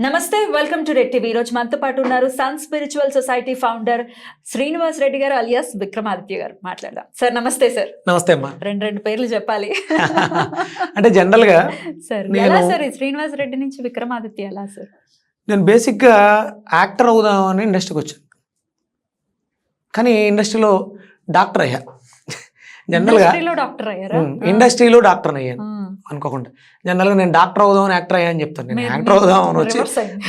నమస్తే welcome to red TV. ఈ రోజు మనతో పాటు ఉన్నారు Sun Spiritual Society founder Srinivas Reddy garu alias Vikramaditya గారు. మాట్లాడదాం. సార్ నమస్తే సార్. నమస్తే అమ్మా. రెండు రెండు పేర్లు చెప్పాలి. అంటే జనరల్గా సార్ నేను- ఎలా సార్ శ్రీనివాస్ రెడ్డి నుంచి విక్రమాదిత్య ఎలా సార్? నేను బేసిక్గా యాక్టర్ అవుదామని ఇండస్ట్రీకి వచ్చాను. కానీ ఇండస్ట్రీలో డాక్టర్ అయ్యా. జనరల్గా ఇండస్ట్రీలో డాక్టర్ అయ్యారా? ఉమ్, ఇండస్ట్రీలో డాక్టర్ అయ్యాను. అనుకోకుండా. జనరల్గా నేను డాక్టర్ అవుదామని యాక్టర్ అయ్యా అని చెప్తాను. నేను యాక్టర్ అవుదామని వచ్చి.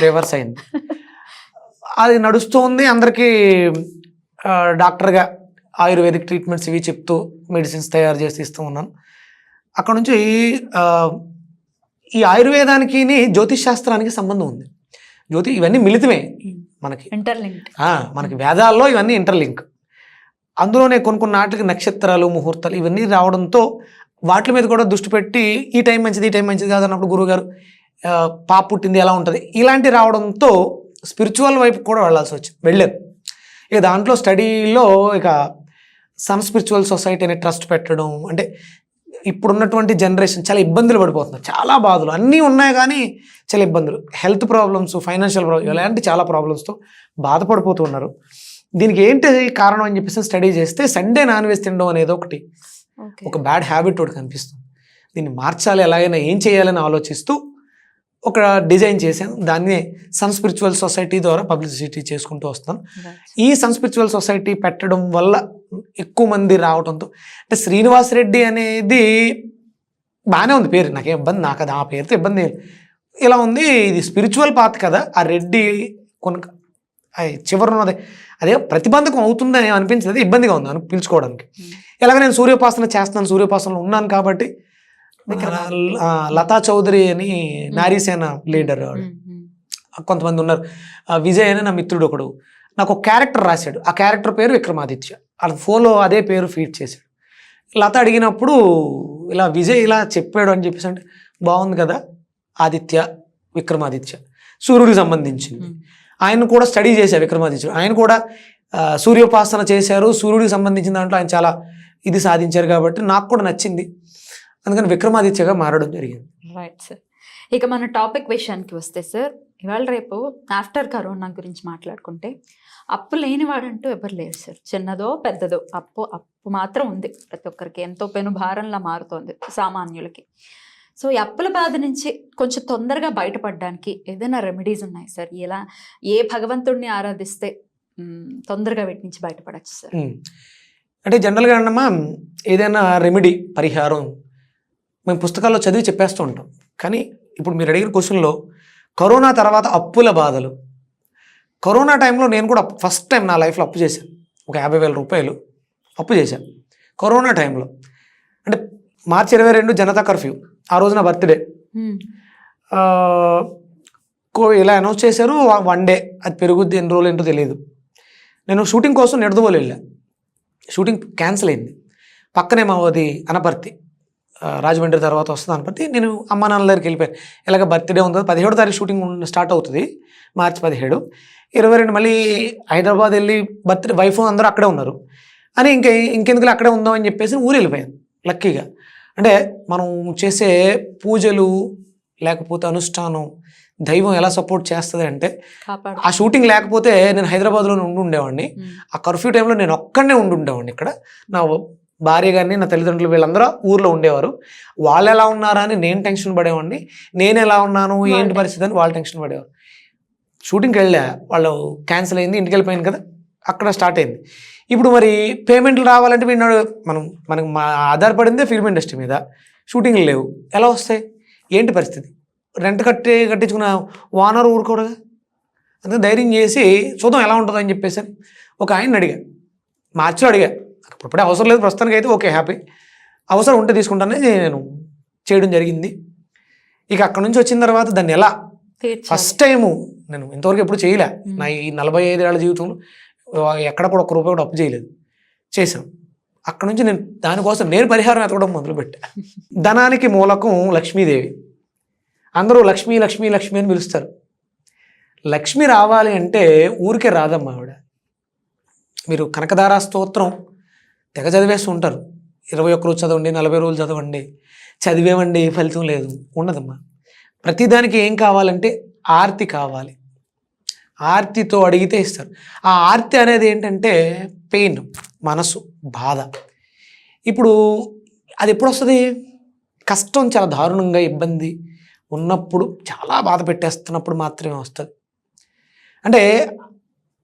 రివర్స్ అయింది అది నడుస్తుంది. అందరికీ డాక్టర్గా ఆయుర్వేదిక్ ట్రీట్మెంట్స్ ఇవి చెప్తూ మెడిసిన్స్ తయారు చేసి ఇస్తూ ఉన్నాను. అక్కడ నుంచి ఈ ఆయుర్వేదానికి జ్యోతిష్ శాస్త్రానికి సంబంధం ఉంది. జ్యోతి ఇవన్నీ మిళితమే మనకి. ఇంటర్లింక్డ్ ఆ, మనకి వేదాల్లో ఇవన్నీ ఇంటర్లింక్ అందులోనే కొన్ని కొన్ని నాటికి నక్షత్రాలు ముహూర్తాలు ఇవన్నీ రావడంతో వాటి మీద కూడా దృష్టి పెట్టి ఈ టైం మంచిది ఈ టైం మంచిది కాదు అన్నప్పుడు గురువుగారు పాప పుట్టింది ఎలా ఉంటుంది? ఇలాంటి రావడంతో స్పిరిచువల్ వైపు కూడా వెళ్ళాల్సి వచ్చింది వెళ్ళారు. ఇక దాంట్లో స్టడీలో ఇక సన్ స్పిరిచువల్ సొసైటీ అనే ట్రస్ట్ పెట్టడం అంటే ఇప్పుడున్నటువంటి జనరేషన్ చాలా ఇబ్బందులు పడిపోతున్నారు. చాలా బాధలు. అన్నీ ఉన్నాయి కానీ చాలా ఇబ్బందులు. హెల్త్ ప్రాబ్లమ్స్ ఫైనాన్షియల్ ప్రాబ్లమ్స్ ఇలాంటి చాలా ప్రాబ్లమ్స్తో బాధపడిపోతున్నారు దీనికి ఏంటి కారణం అని చెప్పేసి స్టడీ చేస్తే సండే నాన్ వెజ్ తినడం అనేది ఒకటి. ఒక బ్యాడ్ హ్యాబిట్ ఒకటి కనిపిస్తుంది. దీన్ని మార్చాలి ఎలాగైనా ఏం చేయాలని ఆలోచిస్తూ ఒక డిజైన్ చేశాను. దాన్ని సన్ స్పిరిచువల్ సొసైటీ ద్వారా పబ్లిసిటీ చేసుకుంటూ వస్తాను ఈ సన్ స్పిరిచువల్ సొసైటీ పెట్టడం వల్ల ఎక్కువ మంది రావడంతో అంటే శ్రీనివాస్ రెడ్డి అనేది బాగానే ఉంది పేరు. నాకేం ఇబ్బంది నాకు అది ఆ పేరుతో ఇబ్బంది. ఇలా ఉంది ఇది స్పిరిచువల్ పాత్ కదా ఆ రెడ్డి కొన చివరి ఉన్నది. అదే ప్రతిబంధకం అవుతుందని అనిపించలేదు ఇబ్బందిగా ఉంది అని పిలుచుకోవడానికి. ఎలాగ నేను సూర్యోపాసన చేస్తున్నాను సూర్యోపాసనలో ఉన్నాను కాబట్టి లతా చౌదరి అని నారీసేన లీడర్. కొంతమంది ఉన్నారు. విజయ్ అని నా మిత్రుడు ఒకడు. నాకు ఒక క్యారెక్టర్ రాశాడు. ఆ క్యారెక్టర్ పేరు విక్రమాదిత్య. వాళ్ళ ఫోన్లో అదే పేరు ఫీడ్ చేశాడు. లత అడిగినప్పుడు ఇలా విజయ్ ఇలా చెప్పాడు అని చెప్పేసి అంటే బాగుంది కదా ఆదిత్య విక్రమాదిత్య. సూర్యుడికి సంబంధించింది. ఆయన కూడా స్టడీ చేశారు విక్రమాదిత్యుడు. ఆయన కూడా సూర్యోపాసన చేశారు. సూర్యుడికి సంబంధించిన దాంట్లో ఆయన చాలా ఇది సాధించారు కాబట్టి నాకు కూడా నచ్చింది. అందుకని విక్రమాదిత్యగా మారడం జరిగింది. రైట్ సార్ ఇక మన టాపిక్ విషయానికి వస్తే సార్ ఇవాళ రేపు ఆఫ్టర్ కరోనా గురించి మాట్లాడుకుంటే అప్పు లేనివాడంటూ ఎవరు లేరు సార్ చిన్నదో పెద్దదో. అప్పు అప్పు మాత్రం ఉంది. ప్రతి ఒక్కరికి ఎంతో పెను భారంలా మారుతోంది సామాన్యులకి. సో ఈ అప్పుల బాధ నుంచి కొంచెం తొందరగా బయటపడడానికి ఏదైనా రెమెడీస్ ఉన్నాయి సార్? ఎలా ఏ భగవంతుడిని ఆరాధిస్తే తొందరగా వీటి నుంచి బయటపడచ్చు సార్? అంటే జనరల్గా అన్నమా ఏదైనా రెమెడీ పరిహారం మేము పుస్తకాల్లో చదివి చెప్పేస్తూ ఉంటాం. కానీ ఇప్పుడు మీరు అడిగిన క్వశ్చన్లో కరోనా తర్వాత అప్పుల బాధలు. కరోనా టైంలో నేను కూడా ఫస్ట్ టైం నా లైఫ్లో అప్పు చేశాను. ఒక యాభై వేల రూపాయలు అప్పు చేశాను. కరోనా టైంలో. అంటే మార్చి ఇరవై రెండు జనతా కర్ఫ్యూ. ఆ రోజు నా బర్త్డే. ఇలా అనౌన్స్ చేశారు వన్ డే. అది పెరుగుద్ది ఎన్ని రోజులు ఏంటో తెలియదు నేను షూటింగ్ కోసం నిడదవోలు వెళ్ళా. షూటింగ్ క్యాన్సిల్ అయింది. పక్కనే మాది అనపర్తి. రాజమండ్రి తర్వాత వస్తుంది అనపర్తి. నేను అమ్మా నాన్న దగ్గరికి వెళ్ళిపోయాను ఇలాగ బర్త్డే ఉంది పదిహేడో తారీఖు షూటింగ్ స్టార్ట్ అవుతుంది మార్చి పదిహేడు. ఇరవై రెండు మళ్ళీ హైదరాబాద్ వెళ్ళి బర్త్డే వైఫ్ అందరూ అక్కడే ఉన్నారు. అని ఇంక ఇంకెందుకు అక్కడే ఉందాం అని చెప్పేసి ఊరు వెళ్ళిపోయాను లక్కీగా. అంటే మనం చేసే పూజలు లేకపోతే అనుష్ఠానం దైవం ఎలా సపోర్ట్ చేస్తుంది అంటే ఆ షూటింగ్ లేకపోతే నేను హైదరాబాద్లో ఉండి ఉండేవాడిని. మ్, ఆ కర్ఫ్యూ టైంలో నేను ఒక్కడనే ఉండి ఉండేవాడిని ఇక్కడ. నా భార్య గారిని నా తల్లిదండ్రులు వీళ్ళందరూ ఊర్లో ఉండేవారు. వాళ్ళు ఎలా ఉన్నారా అని నేను టెన్షన్ పడేవాడిని. నేను ఎలా ఉన్నాను ఏంటి పరిస్థితి అని వాళ్ళు టెన్షన్ పడేవారు. షూటింగ్కి వెళ్ళా వాళ్ళు క్యాన్సిల్ అయింది ఇంటికి వెళ్ళిపోయింది కదా. అక్కడ స్టార్ట్ అయింది. ఇప్పుడు మరి పేమెంట్లు రావాలంటే వీళ్ళు మనం మనకు మా ఆధారపడిందే ఫిల్మ్ ఇండస్ట్రీ మీద. షూటింగ్లు లేవు. ఎలా వస్తాయి? ఏంటి పరిస్థితి? రెంట్ కట్టి కట్టించుకున్న ఓనర్ ఊరుకోడుగా అందుకే ధైర్యం చేసి చూద్దాం ఎలా ఉంటుందో అని చెప్పేసి ఒక ఆయన అడిగా. మార్చిలో అడిగా. అప్పుడే అవసరం లేదు ప్రస్తుతానికి అయితే ఓకే హ్యాపీ అవసరం ఉంటే తీసుకుంటానని నేను చేయడం జరిగింది. ఇక అక్కడ నుంచి వచ్చిన తర్వాత దాన్ని ఎలా. ఫస్ట్ టైము నేను ఇంతవరకు ఎప్పుడు చేయలే. నా ఈ నలభై ఐదేళ్ళ జీవితంలో ఆ, ఎక్కడ కూడా ఒక్క రూపాయి కూడా అప్పు చేయలేదు. చేశాం అక్కడ నుంచి నేను దానికోసం నేను పరిహారం ఎతకడం మొదలుపెట్టా ధనానికి మూలకం లక్ష్మీదేవి. అందరూ లక్ష్మీ లక్ష్మీ లక్ష్మి అని పిలుస్తారు. లక్ష్మి రావాలి అంటే ఊరికే రాదమ్మా ఆవిడ. మీరు కనకదార స్తోత్రం తెగ చదివేస్తూ ఉంటారు. ఇరవై ఒక్క రోజు చదవండి నలభై రోజులు చదవండి చదివేవండి ఫలితం లేదు. ఉండదమ్మా. ప్రతిదానికి ఏం కావాలంటే ఆర్తి కావాలి. ఆర్తితో అడిగితే ఇస్తారు. ఆ ఆర్తి అనేది ఏంటంటే పెయిన్ మనసు బాధ. ఇప్పుడు అది ఎప్పుడు వస్తుంది కష్టం చాలా దారుణంగా ఇబ్బంది ఉన్నప్పుడు చాలా బాధ పెట్టేస్తున్నప్పుడు మాత్రమే వస్తుంది. అంటే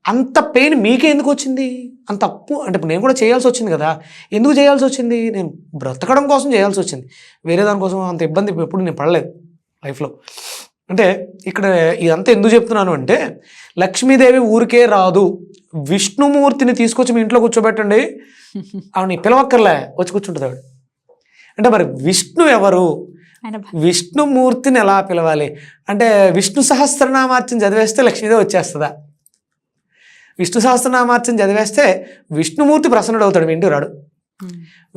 అంత పెయిన్ మీకే ఎందుకు వచ్చింది? అంత అప్పు అంటే ఇప్పుడు నేను కూడా చేయాల్సి వచ్చింది కదా. ఎందుకు చేయాల్సి వచ్చింది? నేను బ్రతకడం కోసం చేయాల్సి వచ్చింది. వేరే దానికోసం అంత ఇబ్బంది ఎప్పుడు నేను పడలేదు లైఫ్లో. అంటే ఇక్కడ ఇదంతా ఎందుకు చెప్తున్నాను అంటే లక్ష్మీదేవి ఊరికే రాదు. విష్ణుమూర్తిని తీసుకొచ్చి మీ ఇంట్లో కూర్చోబెట్టండి. ఆవిడ పిలవక్కర్లే. వచ్చి కూర్చుంటుంది ఆవిడ. అంటే మరి విష్ణు ఎవరు? విష్ణుమూర్తిని ఎలా పిలవాలి? అంటే విష్ణు సహస్రనామార్చన చదివేస్తే లక్ష్మీదేవి వచ్చేస్తుందా? విష్ణు సహస్రనామార్చన చదివేస్తే విష్ణుమూర్తి ప్రసన్నుడు అవుతాడు ఇంటికి రాడు.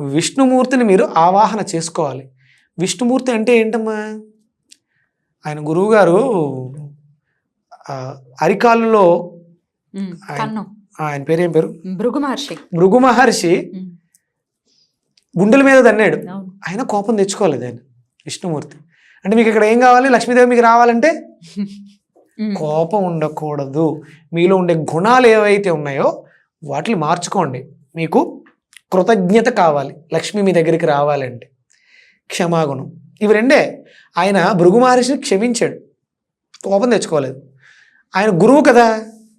విష్ణుమూర్తిని మీరు ఆవాహన చేసుకోవాలి. విష్ణుమూర్తి అంటే ఏంటమ్మా? ఆయన గురువుగారు అరికాలులో. ఆయన- పేరు ఏం పేరు భృగు మహర్షి. భృగు మహర్షి. గుండెల మీద దన్నాడు ఆయన కోపం తెచ్చుకోలేదు ఆయన విష్ణుమూర్తి. అంటే మీకు ఇక్కడ ఏం కావాలి? లక్ష్మీదేవి మీకు రావాలంటే. కోపం ఉండకూడదు. మీలో ఉండే గుణాలు ఏవైతే ఉన్నాయో వాటిని మార్చుకోండి. మీకు కృతజ్ఞత కావాలి. లక్ష్మి మీ దగ్గరికి రావాలంటే. క్షమాగుణం. ఇవి రెండే. ఆయన భృగు మహర్షిని క్షమించాడు. కోపం తెచ్చుకోలేదు. ఆయన గురువు కదా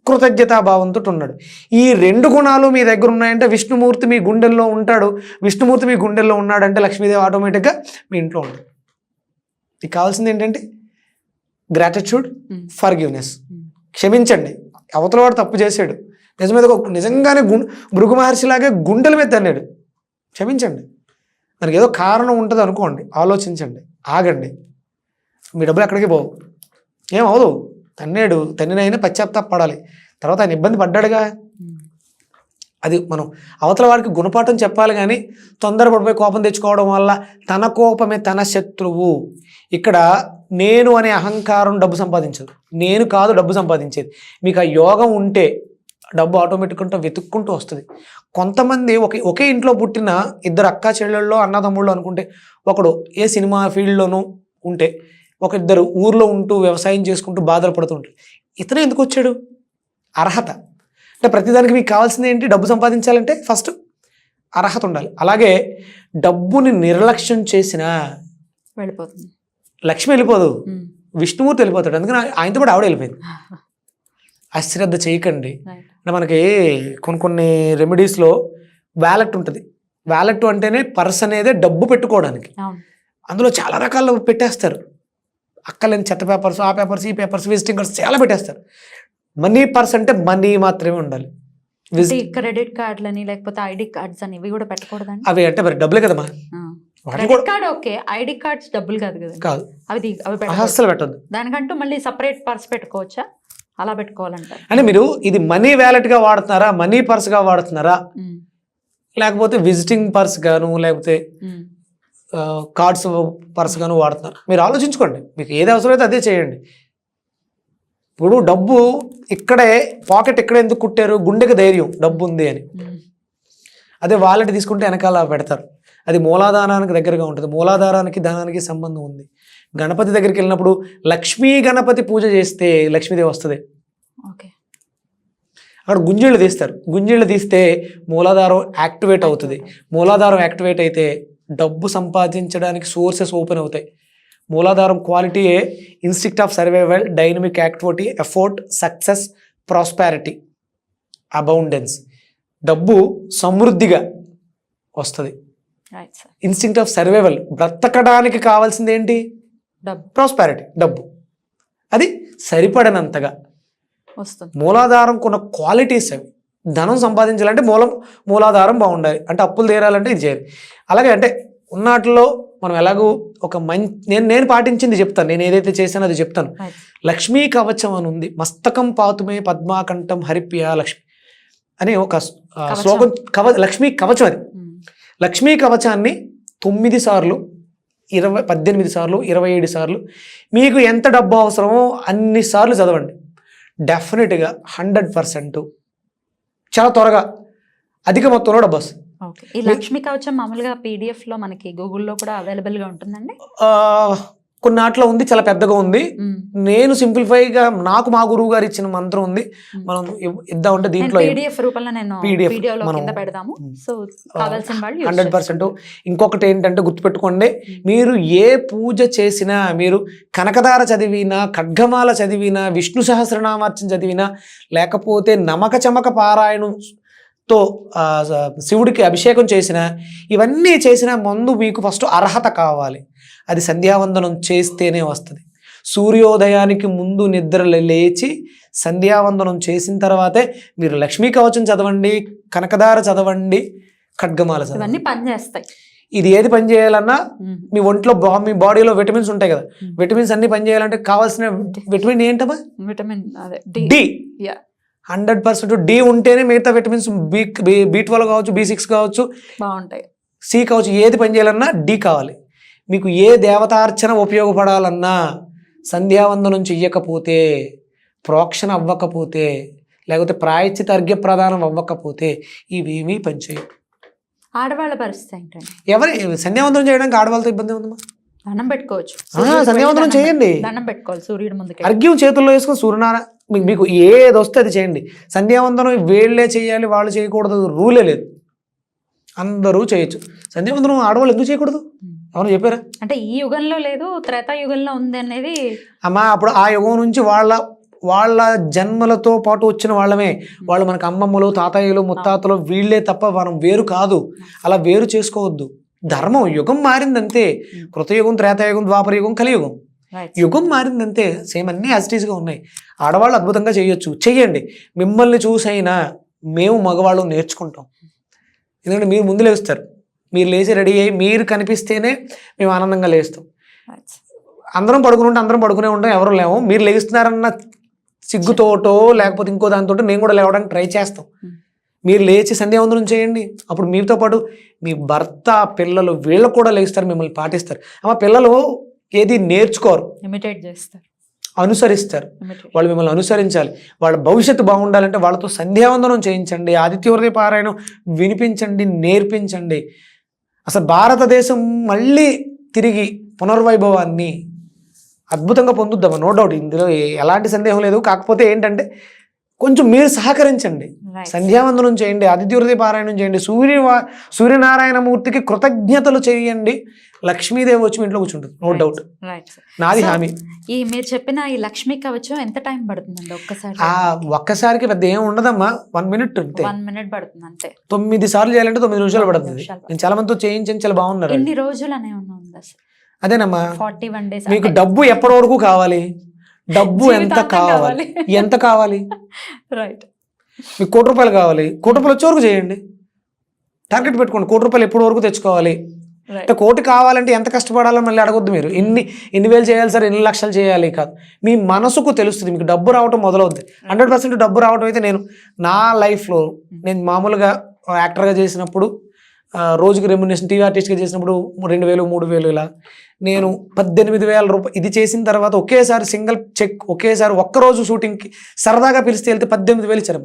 కృతజ్ఞతాభావంతో ఉన్నాడు ఈ రెండు గుణాలు మీ దగ్గర ఉన్నాయంటే విష్ణుమూర్తి మీ గుండెల్లో ఉంటాడు. విష్ణుమూర్తి మీ గుండెల్లో ఉన్నాడంటే లక్ష్మీదేవి ఆటోమేటిక్గా మీ ఇంట్లో ఉంటుంది మీకు కావాల్సింది ఏంటంటే గ్రాటిట్యూడ్ ఉమ్. ఫర్గివ్నెస్ ఉమ్. క్షమించండి. అవతల వాడు తప్పు చేశాడు. నిజమేద నిజంగానే గు భృగు మహర్షిలాగే గుండెల మీద తన్నాడు. క్షమించండి. దానికి ఏదో కారణం ఉంటుంది అనుకోండి ఆలోచించండి ఆగండి. మీ డబ్బులు ఎక్కడికి పోవు. ఏమవదు తన్నేడు తన్నినైనా పశ్చాత్తాపడాలి తర్వాత ఆయన ఇబ్బంది పడ్డాడుగా? అది మనం అవతల వాడికి గుణపాఠం చెప్పాలి కానీ తొందరపడిపోయి కోపం తెచ్చుకోవడం వల్ల తన కోపమే తన శత్రువు. ఇక్కడ నేను అనే అహంకారం డబ్బు సంపాదించదు. నేను కాదు డబ్బు సంపాదించేది. మీకు ఆ యోగం ఉంటే డబ్బు ఆటోమేటిక్గా వెతుక్కుంటూ వస్తుంది. కొంతమంది ఒకే ఒకే ఇంట్లో పుట్టిన ఇద్దరు అక్క చెల్లెళ్ళు అన్నదమ్ముళ్ళు అనుకుంటే ఒకడు ఏ సినిమా ఫీల్డ్లోనూ ఉంటే ఒక ఇద్దరు ఊర్లో ఉంటూ వ్యవసాయం చేసుకుంటూ బాధలు పడుతూ ఉంటారు. ఇతను ఎందుకు వచ్చాడు? అర్హత. అంటే ప్రతిదానికి మీకు కావాల్సింది ఏంటి? డబ్బు సంపాదించాలంటే ఫస్ట్ అర్హత ఉండాలి. అలాగే డబ్బుని నిర్లక్ష్యం చేసిన వెళ్ళిపోతుంది. లక్ష్మి వెళ్ళిపోదు. విష్ణుమూర్తి వెళ్ళిపోతాడు. అందుకని ఆయనతో కూడా ఆవిడ వెళ్ళిపోయింది. అశ్రద్ధ చేయకండి. అంటే మనకి కొన్ని కొన్ని రెమెడీస్లో వ్యాలెట్ ఉంటుంది. వ్యాలెట్ అంటేనే పర్స్ అనేది డబ్బు పెట్టుకోవడానికి. అందులో చాలా రకాలు పెట్టేస్తారు. అక్కలేని చెత్త పేపర్స్ ఆ పేపర్స్ ఈ పేపర్స్ విజిటింగ్ కార్డ్స్ చాలా పెట్టేస్తారు. మనీ పర్స్ అంటే మనీ మాత్రమే ఉండాలి. విజిట్ క్రెడిట్ కార్డులని లేకపోతే ఐడి కార్డ్స్ అని ఇవి కూడా పెట్టకూడదండి? అవి అంటే మరి డబ్బులే కదమ్మా? Credit card okay. ID cards డబ్బులు కాదు కదా కాదు. అవి పెట్టకూడదు అసలు పెట్టద్దు. దానికంటూ మళ్ళీ సపరేట్ పర్స్ పెట్టుకోవచ్చా? అలా పెట్టుకోవాలంటారు. అంటే మీరు ఇది మనీ వ్యాలెట్గా వాడుతున్నారా మనీ పర్స్గా వాడుతున్నారా. లేకపోతే విజిటింగ్ పర్స్ గాను లేకపోతే. కార్డ్స్ పర్స్ గాను వాడుతున్నారు? మీరు ఆలోచించుకోండి. మీకు ఏది అవసరమైతే అదే చేయండి. ఇప్పుడు డబ్బు ఇక్కడే పాకెట్ ఇక్కడే ఎందుకు కుట్టారు? గుండెకి ధైర్యం డబ్బు ఉంది అని. అదే వాలెట్ తీసుకుంటే వెనకాల పెడతారు. అది మూలాధారానికి దగ్గరగా ఉంటుంది. మూలాధారానికి ధనానికి సంబంధం ఉంది. గణపతి దగ్గరికి వెళ్ళినప్పుడు లక్ష్మీ గణపతి పూజ చేస్తే లక్ష్మీదేవి వస్తుంది. ఓకే. అక్కడ గుంజీళ్ళు తీస్తారు. గుంజీళ్ళు తీస్తే మూలాధారం యాక్టివేట్ అవుతుంది. మూలాధారం యాక్టివేట్ అయితే డబ్బు సంపాదించడానికి సోర్సెస్ ఓపెన్ అవుతాయి. మూలాధారం క్వాలిటీయే instinct of survival dynamic activity effort success prosperity abundance. డబ్బు సమృద్ధిగా వస్తుంది. ఇన్స్టింక్ట్ ఆఫ్ సర్వైవల్ బ్రతకడానికి కావాల్సింది ఏంటి? ప్రాస్పారిటీ డబ్బు. అది సరిపడనంతగా. వస్తుంది. మూలాధారం కొన్న క్వాలిటీస్ అవి. ధనం సంపాదించాలంటే మూలం మూలాధారం బాగుండాలి. అంటే అప్పులు తీరాలంటే ఇది చేయాలి. అలాగే అంటే ఉన్నాటిలో మనం ఎలాగో ఒక మంచి నేను నేను పాటించింది చెప్తాను. నేను ఏదైతే చేశానో అది చెప్తాను. లక్ష్మీ కవచం అని ఉంది. మస్తకం పాతుమే పద్మాకంఠం హరిప్య లక్ష్మి అని ఒక. శ్లోకం కవ లక్ష్మీ కవచం అది. లక్ష్మీ కవచాన్ని తొమ్మిది సార్లు ఇరవై పద్దెనిమిది సార్లు ఇరవై ఏడు సార్లు. మీకు ఎంత డబ్బు అవసరమో అన్ని సార్లు చదవండి. డెఫినెట్గా హండ్రెడ్ పర్సెంట్ చాలా త్వరగా అధిక మొత్తంలో డబ్బు వస్తుంది. ఓకే. ఈ లక్ష్మీ కవచం మామూలుగా పీడిఎఫ్లో మనకి గూగుల్లో కూడా అవైలబుల్గా ఉంటుందండి? ఆ, కొన్ని నాట్లో ఉంది చాలా పెద్దగా ఉంది. నేను సింప్లిఫైగా నాకు మా గురువు గారు ఇచ్చిన మంత్రం ఉంది. మనం ఇవ్- ఇద్దామంటే దీంట్లో హండ్రెడ్ పర్సెంట్. ఇంకొకటి ఏంటంటే గుర్తుపెట్టుకోండి మీరు ఏ పూజ చేసినా మీరు కనకదార చదివినా ఖడ్గమాల చదివినా విష్ణు సహస్రనామార్చన చదివినా లేకపోతే నమక చమక పారాయణంతో స- శివుడికి అభిషేకం చేసిన ఇవన్నీ చేసిన ముందు మీకు ఫస్ట్ అర్హత కావాలి. అది సంధ్యావందనం చేస్తేనే వస్తుంది. సూర్యోదయానికి ముందు నిద్ర లేచి సంధ్యావందనం చేసిన తర్వాతే మీరు లక్ష్మీ కవచం చదవండి కనకదార చదవండి ఖడ్గమాల చదవండి. పనిచేస్తాయి ఇది ఏది పని చేయాలన్నా. మీ ఒంట్లో బా మీ బాడీలో విటమిన్స్ ఉంటాయి కదా. విటమిన్స్ అన్ని పని చేయాలంటే కావాల్సిన విటమిన్ ఏంటమ్మా? విటమిన్ అదే డి. హండ్రెడ్ పర్సెంట్ డి ఉంటేనే మిగతా విటమిన్స్ బి బి ట్వెల్వ్ కావచ్చు బి సిక్స్ కావచ్చు బాగుంటాయి. సి కావచ్చు ఏది పని చేయాలన్నా డి కావాలి. మీకు ఏ దేవతార్చన ఉపయోగపడాలన్నా సంధ్యావందనం చెయ్యకపోతే ప్రోక్షణ అవ్వకపోతే లేకపోతే ప్రాయశ్చిత అర్ఘ్య ప్రదానం అవ్వకపోతే ఇవేమీ పనిచేయవు ఆడవాళ్ళ పరిస్థితి ఏంటండి? ఎవరి సంధ్యావందనం చేయడానికి ఆడవాళ్ళతో ఇబ్బంది ఉందమ్మా. దండం పెట్టుకోవచ్చు. సంధ్యావందనం చేయండి. దండం పెట్టుకోవాలి సూర్యుడి ముందుకి అర్ఘ్యం చేతుల్లో వేసుకొని సూర్యనారాయణ మీకు ఏది వస్తే అది చేయండి. సంధ్యావందనం వీళ్ళే చేయాలి వాళ్ళు చేయకూడదు రూలే లేదు. అందరూ చేయొచ్చు. సంధ్యావందనం ఆడవాళ్ళు ఎందుకు చేయకూడదు? ఎవరు చెప్పారా? అంటే ఈ యుగంలో లేదు త్రేతా యుగంలో ఉంది అనేది అమ్మా అప్పుడు ఆ యుగం నుంచి వాళ్ళ వాళ్ళ జన్మలతో పాటు వచ్చిన వాళ్ళమే. వాళ్ళు మనకు అమ్మమ్మలు తాతయ్యలు ముత్తాతలు వీళ్ళే తప్ప మనం వేరు కాదు. అలా వేరు చేసుకోవద్దు. ధర్మం యుగం మారిందంతే. కృతయుగం త్రేతాయుగం ద్వాపరయుగం కలియుగం. యుగం మారిందంతే. సేమ్ అన్నీ యాజిటీస్గా ఉన్నాయి. ఆడవాళ్ళు అద్భుతంగా చేయొచ్చు. చెయ్యండి. మిమ్మల్ని చూసైనా మేము మగవాళ్ళు నేర్చుకుంటాం. ఎందుకంటే మీరు ముందు లేస్తారు. మీరు లేచి రెడీ అయ్యి మీరు కనిపిస్తేనే మేము ఆనందంగా లేస్తాం. అందరం పడుకుని ఉంటే అందరం పడుకునే ఉంటాం. ఎవరు లేము మీరు లేస్తున్నారన్న సిగ్గుతోటో లేకపోతే ఇంకో దానితో నేను కూడా లేవడానికి ట్రై చేస్తాం. మీరు లేచి సంధ్యావందనం చేయండి. అప్పుడు మీతో పాటు మీ భర్త పిల్లలు వీళ్ళు కూడా లేస్తారు మిమ్మల్ని పాటిస్తారు. అమ్మ పిల్లలు ఏది నేర్చుకోరు. ఇమిటేట్ చేస్తారు. అనుసరిస్తారు. వాళ్ళు మిమ్మల్ని అనుసరించాలి. వాళ్ళ భవిష్యత్తు బాగుండాలంటే వాళ్ళతో సంధ్యావందనం చేయించండి ఆదిత్య హృదయ పారాయణం వినిపించండి నేర్పించండి. అసలు భారతదేశం మళ్ళీ తిరిగి పునర్వైభవాన్ని అద్భుతంగా పొందుద్దామా? నో డౌట్ ఇందులో ఎలాంటి సందేహం లేదు. కాకపోతే ఏంటంటే కొంచెం మీరు సహకరించండి. సంధ్యావందనం చేయండి హృదయ పారాయణం చేయండి సూర్య సూర్యనారాయణ మూర్తికి కృతజ్ఞతలు చేయండి. లక్ష్మీదేవి వచ్చి మీ ఇంట్లో కూర్చుంటుంది నో. డౌట్. నాది హామీ. ఈ మీరు చెప్పిన ఈ లక్ష్మీ కవచం ఎంత టైం పడుతుందండి ఒక్కసారి? ఆ ఒక్కసారికి పెద్ద ఏం ఉండదమ్మా. వన్ మినిట్ అంతే. వన్ మినిట్ పడుతుంది అంతే. తొమ్మిది సార్లు చేయాలంటే తొమ్మిది నిమిషాలు పడుతుంది. నేను చాలా మందితో చేయించని చాలా బాగున్నారు. ఎన్ని రోజులు అనే సార్ అదేనమ్మా. ఫార్టీ వన్ డేస్ మీకు డబ్బు ఎప్పటి వరకు కావాలి? డబ్బు ఎంత కావాలి. ఎంత కావాలి? రైట్ మీకు కోటి రూపాయలు కావాలి. కోటి రూపాయలు వచ్చే వరకు చేయండి. టార్గెట్ పెట్టుకోండి. కోటి రూపాయలు ఎప్పటి వరకు తెచ్చుకోవాలి? అంటే కోటి కావాలంటే ఎంత కష్టపడాలో మళ్ళీ అడగొద్దు మీరు. ఇన్ని ఎన్ని వేలు చేయాలి సార్ ఎన్ని లక్షలు చేయాలి కాదు. మీ మనసుకు తెలుస్తుంది మీకు డబ్బు రావటం మొదలవుద్ది. హండ్రెడ్ పర్సెంట్ డబ్బు రావటం అయితే నేను నా లైఫ్లో నేను మామూలుగా యాక్టర్గా చేసినప్పుడు రోజుకి రెమ్యునేషన్ టీవీ ఆర్టిస్ట్గా చేసినప్పుడు రెండు వేలు మూడు వేలు ఇలా. నేను పద్దెనిమిది వేల రూపాయలు ఇది చేసిన తర్వాత ఒకేసారి సింగిల్ చెక్ ఒకేసారి ఒక్కరోజు షూటింగ్కి సరదాగా పిలిస్తే వెళ్తే పద్దెనిమిది వేలు ఇచ్చారు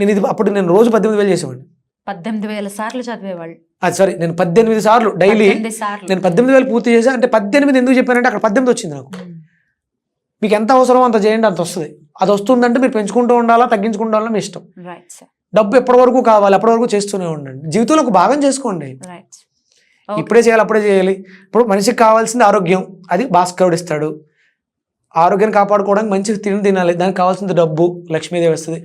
నేను ఇది అప్పుడు నేను రోజు పద్దెనిమిది వేలు చేసేవాడిని. పద్దెనిమిది వేల సార్లు చదివేవాళ్ళు. అది సారీ నేను పద్దెనిమిది సార్లు డైలీ నేను పద్దెనిమిది వేలు పూర్తి చేసా అంటే పద్దెనిమిది ఎందుకు చెప్పానంటే అక్కడ పద్దెనిమిది వచ్చింది నాకు. మీకు ఎంత అవసరమో అంత చేయండి అంత వస్తుంది. అది వస్తుందంటే మీరు పెంచుకుంటూ ఉండాలా తగ్గించుకుంటూ ఉండాలా మీ ఇష్టం. రైట్ సార్ డబ్బు ఎప్పటి వరకు కావాలి అప్పటి వరకు చేస్తూనే ఉండండి. జీవితంలో ఒక భాగం చేసుకోండి. ఇప్పుడే చేయాలి అప్పుడే చేయాలి. ఇప్పుడు మనిషికి కావాల్సింది ఆరోగ్యం. అది భాస్కరుడు ఇస్తాడు. ఆరోగ్యాన్ని కాపాడుకోవడానికి మంచిగా తిని తినాలి. దానికి కావాల్సింది డబ్బు లక్ష్మీదేవి వస్తుంది.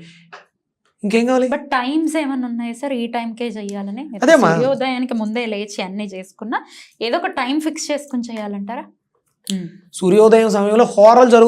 ఇంకేం కావాలి? బట్ టైమ్స్ ఏమైనా ఉన్నాయా సార్? ఈ టైంకే చెయ్యాలని అదేమ్మా. సూర్యోదయానికి ముందే లేచి అన్ని చేసుకున్నా ఏదో ఒక టైం ఫిక్స్ చేసుకుని చేయాలంటారా? సూర్యోదయం సమయంలో హోరలు